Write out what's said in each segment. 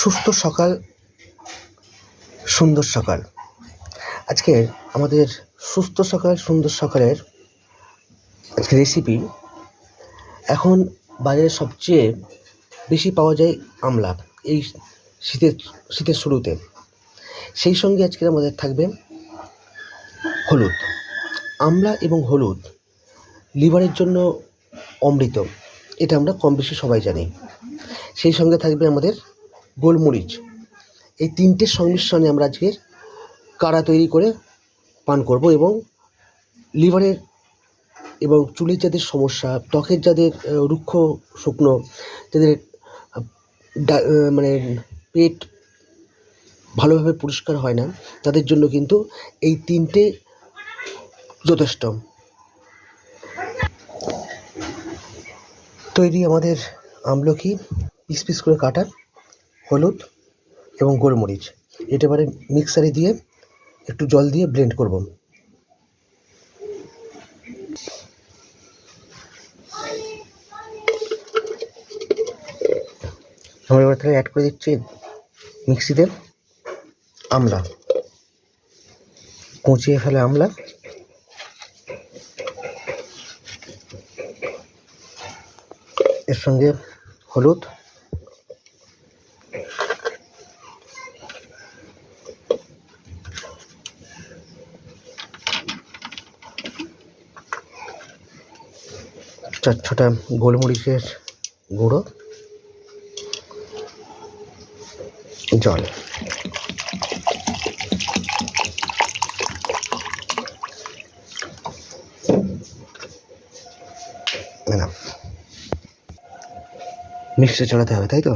সুস্থ সকাল, সুন্দর সকাল। আজকে আমাদের সুস্থ সকাল, সুন্দর সকালের আজকে রেসিপি এখন বাজারে সবচেয়ে বেশি পাওয়া যায় আমলা এই শীতের শীতের শুরুতে। সেই সঙ্গে আজকে আমাদের থাকবে হলুদ। আমলা এবং হলুদ লিভারের জন্য অমৃত, এটা আমরা কম বেশি সবাই জানি। সেই সঙ্গে থাকবে আমাদের গোলমরিচ। এই তিনটের সংমিশ্রণে আমরা আজকের কাড়া তৈরি করে পান করব এবং লিভারের এবং চুলের যাদের সমস্যা, ত্বকের যাদের রুক্ষ শুকনো, যাদের মানে পেট ভালোভাবে পরিষ্কার হয় না, তাদের জন্য কিন্তু এই তিনটে যথেষ্ট। তৈরি আমাদের আমলকি, পিস পিস করে কাটা। হলুদ এবং গোলমরিচ। এটা এবারে মিক্সারে দিয়ে একটু জল দিয়ে ব্লেন্ড করব। আমরা এবার তাহলে অ্যাড করে দিচ্ছি মিক্সিতে আমলা। কুচিয়ে ফেলে আমলা। এর সঙ্গে হলুদ চার ছটা গোলমরিচের গুঁড়ো। জল। না মিক্সে চড়াতে হবে তাই তো?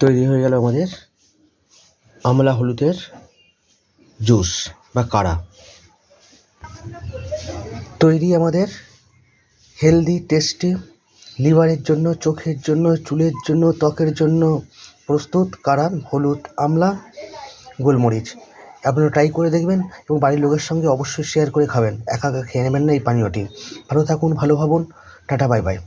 তৈরি হয়ে গেল আমাদের আমলা হলুদের জুস বা কাড়া। তৈরি আমাদের হেলদি টেস্টি লিভারের জন্য, চোখের জন্য, চুলের জন্য, ত্বকের জন্য প্রস্তুত কাড়া, হলুদ, আমলা, গোলমরিচ। আপনারা ট্রাই করে দেখবেন এবং বাড়ির লোকের সঙ্গে অবশ্যই শেয়ার করে খাবেন। একা একা খেয়ে নেবেন না এই পানীয়টি। ভালো থাকুন, ভালো ভাবুন। Tata bye bye